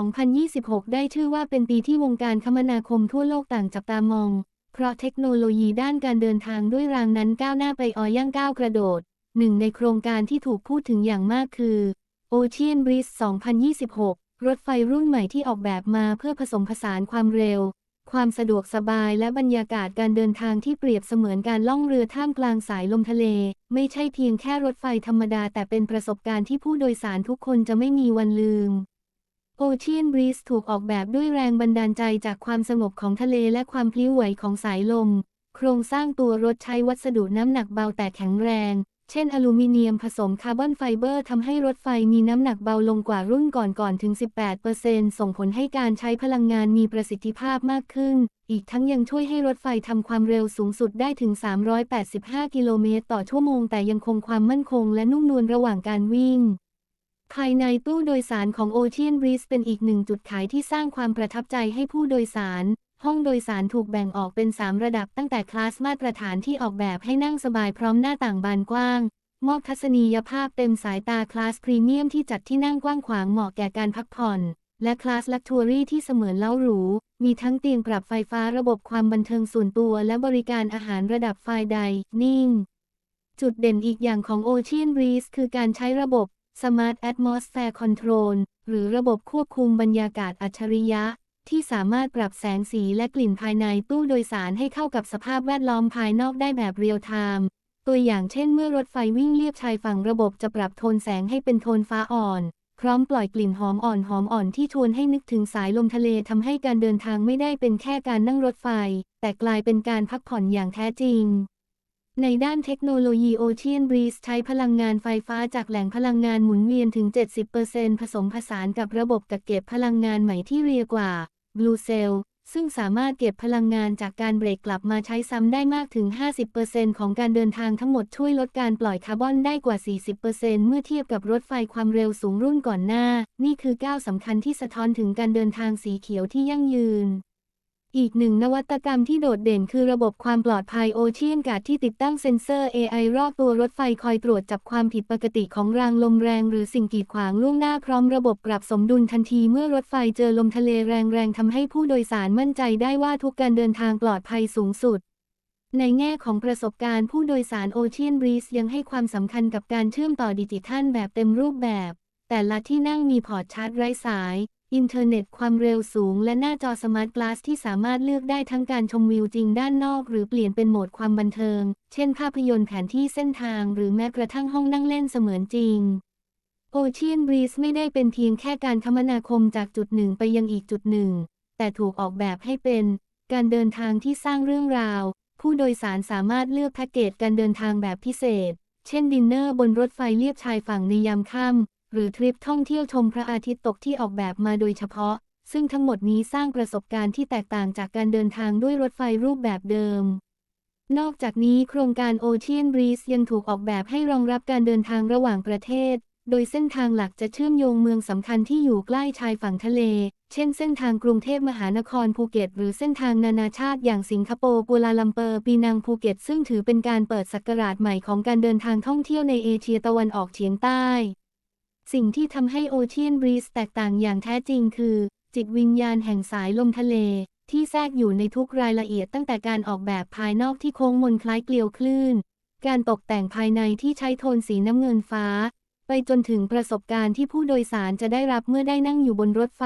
2026 ได้ชื่อว่าเป็นปีที่วงการคมนาคมทั่วโลกต่างจับตามอง เพราะเทคโนโลยีด้านการเดินทางด้วยรางนั้นก้าวหน้าไปออย่างก้าวกระโดด หนึ่งในโครงการที่ถูกพูดถึงอย่างมากคือ Ocean Breeze 2026 รถไฟรุ่นใหม่ที่ออกแบบมาเพื่อผสมผสานความเร็ว ความสะดวกสบายและบรรยากาศการเดินทางที่เปรียบเสมือนการล่องเรือท่ามกลางสายลมทะเล ไม่ใช่เพียงแค่รถไฟธรรมดาแต่เป็นประสบการณ์ที่ผู้โดยสารทุกคนจะไม่มีวันลืม Ocean Breeze ถูกออกแบบด้วยแรงบันดาลใจจากความสงบของทะเลและความพลิ้วไหวของสายลม โครงสร้างตัวรถใช้วัสดุน้ำหนักเบาแต่แข็งแรง เช่นอลูมิเนียมผสมคาร์บอนไฟเบอร์ทำให้รถไฟมีน้ำหนักเบาลงกว่ารุ่นก่อนๆถึง 18%ส่งผลให้การใช้พลังงานมีประสิทธิภาพมากขึ้น อีกทั้งยังช่วยให้รถไฟทำความเร็วสูงสุดได้ถึง 385 กิโลเมตรต่อชั่วโมงแต่ยังคงความมั่นคงและนุ่มนวลระหว่างการวิ่ง ภายในตู้โดยสารของ Ocean Breeze เป็นอีกหนึ่งจุดขายที่สร้างความประทับใจให้ผู้โดยสาร ห้องโดยสารถูกแบ่งออกเป็น 3 ระดับตั้งแต่คลาสมาตรฐานที่ออกแบบให้นั่งสบายพร้อมหน้าต่างบานกว้าง มอบทัศนียภาพเต็มสายตาคลาสพรีเมียมที่จัดที่นั่งกว้างขวางเหมาะแก่การพักผ่อน และคลาสลักทัวรี่ที่เสมือนเล้าหรู มีทั้งเตียงปรับไฟฟ้าระบบความบันเทิงส่วนตัวและบริการอาหารระดับไฟใดนิ่งจุดเด่นอีกอย่างของ Ocean Breeze คือการใช้ระบบ Smart Atmosphere Control หรือระบบควบคุมบรรยากาศอัจฉริยะ ที่สามารถปรับแสงสีและกลิ่นภายในตู้โดยสารให้เข้ากับสภาพแวดล้อมภายนอกได้แบบเรียลไทม์ตัวอย่างเช่นเมื่อรถไฟวิ่งเลียบชายฝั่งระบบจะปรับโทนแสงให้เป็นโทนฟ้าอ่อน พร้อมปล่อยกลิ่นหอมอ่อนหอมอ่อนที่ชวนให้นึกถึงสายลมทะเลทำให้การเดินทางไม่ได้เป็นแค่การนั่งรถไฟ แต่กลายเป็นการพักผ่อนอย่างแท้จริง ในด้านเทคโนโลยี Ocean Breeze ใช้พลังงานไฟฟ้าจากแหล่งพลังงานหมุนเวียนถึง 70%ผสมผสานกับระบบกักเก็บพลังงานใหม่ที่เรียกว่า Blue Cell ซึ่งสามารถเก็บพลังงานจากการเบรกกลับมาใช้ซ้ำได้มากถึง 50%ของการเดินทางทั้งหมดช่วยลดการปล่อยคาร์บอนได้กว่า 40%เมื่อเทียบกับรถไฟความเร็วสูงรุ่นก่อนหน้า นี่คือก้าวสำคัญที่สะท้อนถึงการเดินทางสีเขียวที่ยั่งยืน อีกหนึ่งนวัตกรรมที่โดดเด่นคือระบบความปลอดภัยโอเชียนการ์ดที่ติดตั้งเซ็นเซอร์ AI รอบตัวรถไฟคอยตรวจจับความผิดปกติของรางลมแรงหรือสิ่งกีดขวางล่วงหน้าพร้อมระบบปรับสมดุลทันทีเมื่อรถไฟเจอลมทะเลแรงๆทำให้ผู้โดยสารมั่นใจได้ว่าทุกการเดินทางปลอดภัยสูงสุดในแง่ของประสบการณ์ผู้โดยสาร Ocean Breeze ยังให้ความสำคัญกับการเชื่อมต่อดิจิทัลแบบเต็มรูปแบบ แต่ละที่นั่งมีพอร์ตชาร์จไร้สาย อินเทอร์เน็ตความเร็วสูง และหน้าจอสมาร์ทกลาสที่สามารถเลือกได้ทั้งการชมวิวจริงด้านนอก หรือเปลี่ยนเป็นโหมดความบันเทิง เช่นภาพยนตร์แผนที่เส้นทาง หรือแม้กระทั่งห้องนั่งเล่นเสมือนจริง Ocean Breeze ไม่ได้เป็นเพียงแค่การคมนาคมจากจุดหนึ่งไปยังอีกจุดหนึ่ง แต่ถูกออกแบบให้เป็น การเดินทางที่สร้างเรื่องราว ผู้โดยสารสามารถเลือกแพ็กเกจการเดินทางแบบพิเศษ เช่นดินเนอร์บนรถไฟเลียบชายฝั่งในยามค่ำ หรือทริปท่องเที่ยวชมพระอาทิตย์ตกที่ออกแบบมาโดยเฉพาะ ซึ่งทั้งหมดนี้สร้างประสบการณ์ที่แตกต่างจากการเดินทางด้วยรถไฟรูปแบบเดิม นอกจากนี้โครงการ Ocean Breeze ยังถูกออกแบบให้รองรับการเดินทางระหว่างประเทศ โดยเส้นทางหลักจะเชื่อมโยงเมืองสำคัญที่อยู่ใกล้ชายฝั่งทะเล เช่นเส้นทางกรุงเทพมหานครภูเก็ต หรือเส้นทางนานาชาติอย่างสิงคโปร์กัวลาลัมเปอร์ปีนังภูเก็ต ซึ่งถือเป็นการเปิดศักราชใหม่ของการเดินทางท่องเที่ยวในเอเชียตะวันออกเฉียงใต้ สิ่งที่ทำให้โอเชียนบรีสแตกต่างอย่างแท้จริงคือ จิตวิญญาณแห่งสายลมทะเล ที่แทรกอยู่ในทุกรายละเอียดตั้งแต่การออกแบบภายนอกที่โค้งมนคล้ายเกลียวคลื่น การตกแต่งภายในที่ใช้โทนสีน้ำเงินฟ้า ไปจนถึงประสบการณ์ที่ผู้โดยสารจะได้รับเมื่อได้นั่งอยู่บนรถไฟ